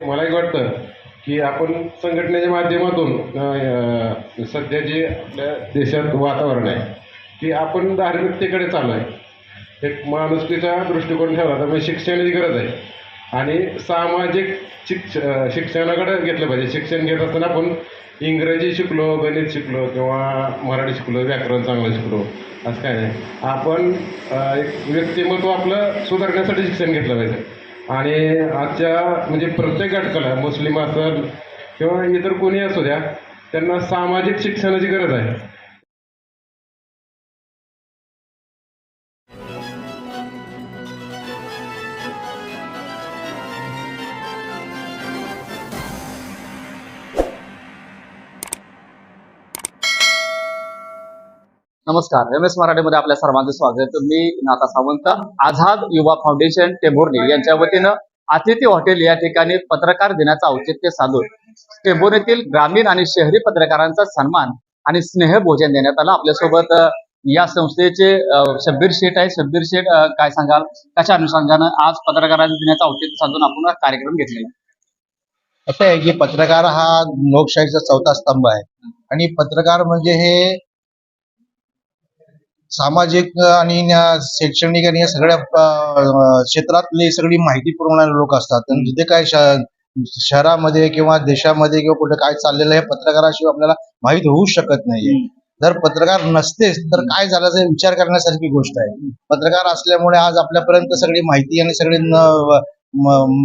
मला एक वाटतं की आपण संघटनेच्या माध्यमातून सध्या जे आपल्या देशात वातावरण आहे की आपण धार्मिकतेकडे चालू आहे एक माणुसकीचा दृष्टिकोन ठेवला तर म्हणजे शिक्षणाची गरज आहे. आणि सामाजिक शिक्ष शिक्षणाकडे घेतलं पाहिजे. शिक्षण घेत असताना आपण इंग्रजी शिकलो गणित शिकलो किंवा मराठी शिकलो व्याकरण चांगलं शिकलो. असं काय नाही. आपण एक व्यक्तिमत्व आपलं सुधारण्यासाठी शिक्षण घेतलं पाहिजे. आणि आजच्या म्हणजे प्रत्येक घटकाला मुस्लिम असेल किंवा इतर कोणी असू द्या त्यांना सामाजिक शिक्षणाची गरज आहे. नमस्कार. एम एस मराठीमध्ये आपल्या सर्वांचं स्वागत. मी नाथा सावंत आझाद युवा फाउंडेशन टेंभुर्णी यांच्या वतीनं अतिथी हॉटेल या ठिकाणी पत्रकार दिनाचं औचित्य साधून टेंभुर्णीतील ग्रामीण आणि शहरी पत्रकारांचा सन्मान आणि स्नेह भोजन देण्यात आलं. आपल्यासोबत या संस्थेचे शब्बीर शेठ आहे. शब्बीर शेठ काय सांगाल? कशा अनुषंगानं आज पत्रकारांच्या दिनाचं औचित्य साधून आपण कार्यक्रम घेतलेला असं आहे की पत्रकार हा लोकशाहीचा चौथा स्तंभ आहे. आणि पत्रकार म्हणजे हे सामाजिक आणि शैक्षणिक आणि या सगळ्या क्षेत्रातली सगळी माहिती पुरवणारे लोक असतात. आणि जिथे काय शहरामध्ये किंवा देशामध्ये किंवा कुठे काय चाललेलं आहे हे पत्रकाराशिवाय आपल्याला माहीत होऊ शकत नाहीये. जर पत्रकार नसतेच तर काय झालं विचार करण्यासारखी गोष्ट आहे. पत्रकार असल्यामुळे आज आपल्यापर्यंत सगळी माहिती आणि सगळी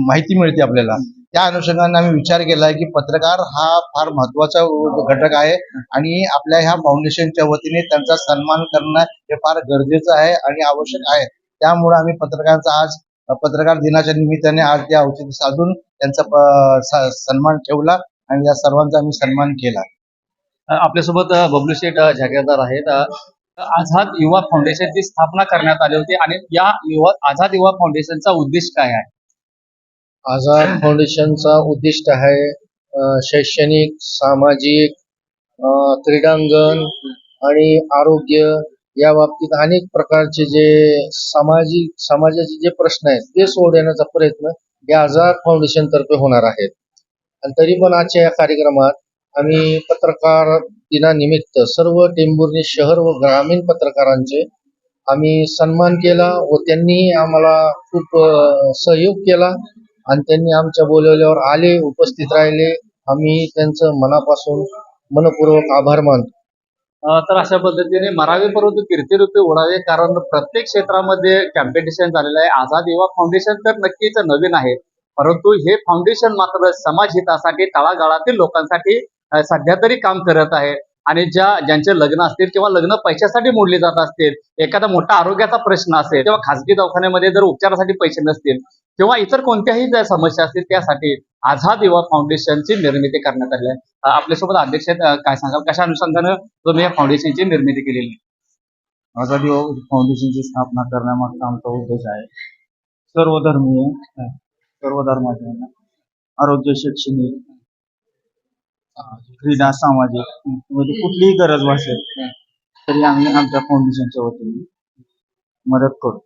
माहिती मिळते आपल्याला. त्या अनुषंगाने आम्ही विचार केला की पत्रकार हा फार महत्त्वाचा घटक आहे आणि आपल्या ह्या फाउंडेशनच्या वतीने त्यांचा सन्मान करणं हे फार गरजेचं आहे आणि आवश्यक आहे. त्यामुळे आम्ही पत्रकारांचा आज पत्रकार दिनाच्या निमित्ताने आज ते औचित्य साधून त्यांचा सन्मान ठेवला आणि या सर्वांचा आम्ही सन्मान केला. आपल्यासोबत बबलू शेठ जागीरदार आहेत. आझाद युवा फाउंडेशनची स्थापना करण्यात आली होती आणि या युवा आझाद युवा फाउंडेशनचा उद्देश काय आहे? आझाद फाउंडेशनचा उद्दिष्ट आहे शैक्षणिक सामाजिक क्रीडांगण आणि आरोग्य या बाबतीत अनेक प्रकारचे जे सामाजिक समाजाचे जे प्रश्न आहेत ते सोडवण्याचा प्रयत्न या आझाद फाउंडेशन तर्फे होणार आहेत. आणि तरी पण आजच्या या कार्यक्रमात आम्ही पत्रकार दिनानिमित्त सर्व टेंभुर्णी शहर व ग्रामीण पत्रकारांचे आम्ही सन्मान केला व त्यांनी आम्हाला खूप सहयोग केला. आणि त्यांनी आमच्या बोलवल्यावर आले उपस्थित राहिले. आम्ही त्यांचं मनापासून मनपूर्वक आभार मानतो. अ, तर अशा पद्धतीने मरावे परंतु कीर्तिरूपी ओढावे कारण प्रत्येक क्षेत्रामध्ये कॉम्पिटिशन झालेलं आहे. आझाद युवा फाउंडेशन तर नक्कीच नवीन आहे. परंतु हे फाउंडेशन मात्र समाज हितासाठी तळागाळातील लोकांसाठी अ, सध्या तरी काम करत आहे. आणि ज्या ज्यांचे लग्न असतील किंवा लग्न पैशासाठी मोडली जात असतील एखादा मोठा आरोग्याचा प्रश्न असेल किंवा खासगी दवाखान्यामध्ये जर उपचारासाठी पैसे नसतील किंवा इतर कोणत्याही ज्या समस्या असतील त्यासाठी आझाद युवा फाउंडेशनची निर्मिती करण्यात आली आहे. आपल्यासोबत अध्यक्ष काय सांगाल? कशा अनुषंगानं तुम्ही या फाउंडेशनची निर्मिती केलेली? आझादी फाउंडेशनची स्थापना करण्यामागचा आमचा उद्देश आहे. सर्व धर्मीय सर्व धर्माचे आरोग्य शैक्षणिक क्रीडा सामाजिक म्हणजे कुठलीही गरज भासेल तरी आम्ही आमच्या फाउंडेशनच्या वतीने मदत करू.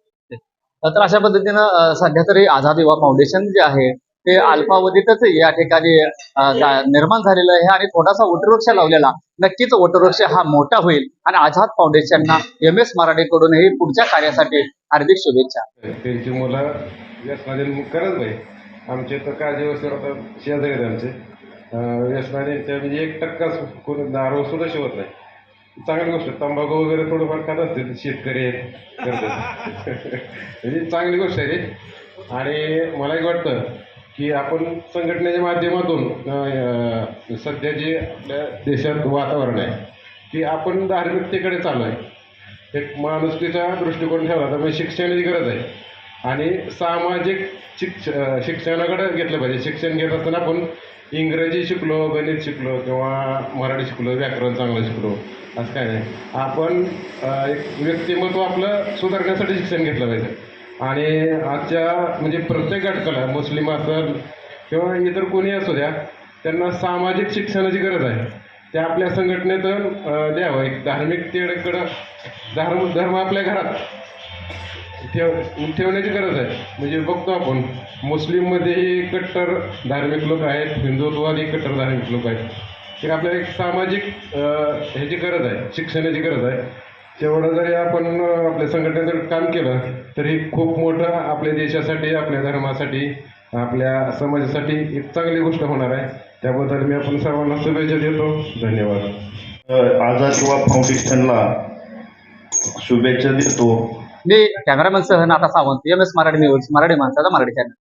तर अशा पद्धतीनं सध्या तरी आझाद युवा फाउंडेशन जे आहे ते अल्पावधीतच या ठिकाणी निर्माण झालेलं आहे आणि थोडासा वटवृक्ष लावलेला नक्कीच वटवृक्ष हा मोठा होईल. आणि आझाद फाउंडेशनना एम एस मराठीकडूनही पुढच्या कार्यासाठी हार्दिक शुभेच्छा. त्यांची मुलं करत नाही. आमचे तर काळजी शेजारी आमचे. व्यसनाने त्या म्हणजे एक टक्का सु- कोणी दारू सुद्धा शिवत नाही. चांगली गोष्ट आहे. तंबाखू वगैरे थोडंफार खात असते शेतकरी आहेत. म्हणजे चांगली गोष्ट आहे ती. आणि मला एक वाटतं की आपण संघटनेच्या माध्यमातून सध्या जे आपल्या देशात वातावरण आहे की आपण धार्मिकतेकडे चालू आहे एक माणुसकीचा दृष्टिकोन ठेवला तर म्हणजे शिक्षणाची गरज आहे. आणि सामाजिक शिक्ष शिक्षणाकडे घेतलं पाहिजे. शिक्षण घेत असताना आपण इंग्रजी शिकलो गणित शिकलो किंवा मराठी शिकलो व्याकरण चांगलं शिकलो. असं काय नाही. आपण एक व्यक्तिमत्व आपलं सुधारण्यासाठी शिक्षण घेतलं पाहिजे. आणि आजच्या म्हणजे प्रत्येक घटकाला मुस्लिम असेल किंवा इतर कोणी असू द्या त्यांना सामाजिक शिक्षणाची गरज आहे. ते आपल्या संघटनेतून द्यावं. एक धार्मिकतेकडं धर्म धर्म आपल्या घरात. ठेव ठेवण्याची गरज आहे. म्हणजे बघतो आपण मुस्लिममध्येही कट्टर धार्मिक लोक आहेत हिंदुत्ववादी कट्टर धार्मिक लोक आहेत. तर आपल्याला एक सामाजिक ह्याची गरज आहे शिक्षणाची गरज आहे. तेवढं जरी आपण आपल्या संघटनेत जर काम केलं तरी खूप मोठं आपल्या देशासाठी आपल्या धर्मासाठी आपल्या समाजासाठी एक चांगली गोष्ट होणार आहे. त्याबद्दल मी आपण सर्वांना शुभेच्छा देतो. धन्यवाद. आझाद युवा फाउंडेशनला शुभेच्छा देतो. मी कॅमेरामॅन सह Natha Sawant M S Marathi news Marathi माणसाचा मराठी चॅनल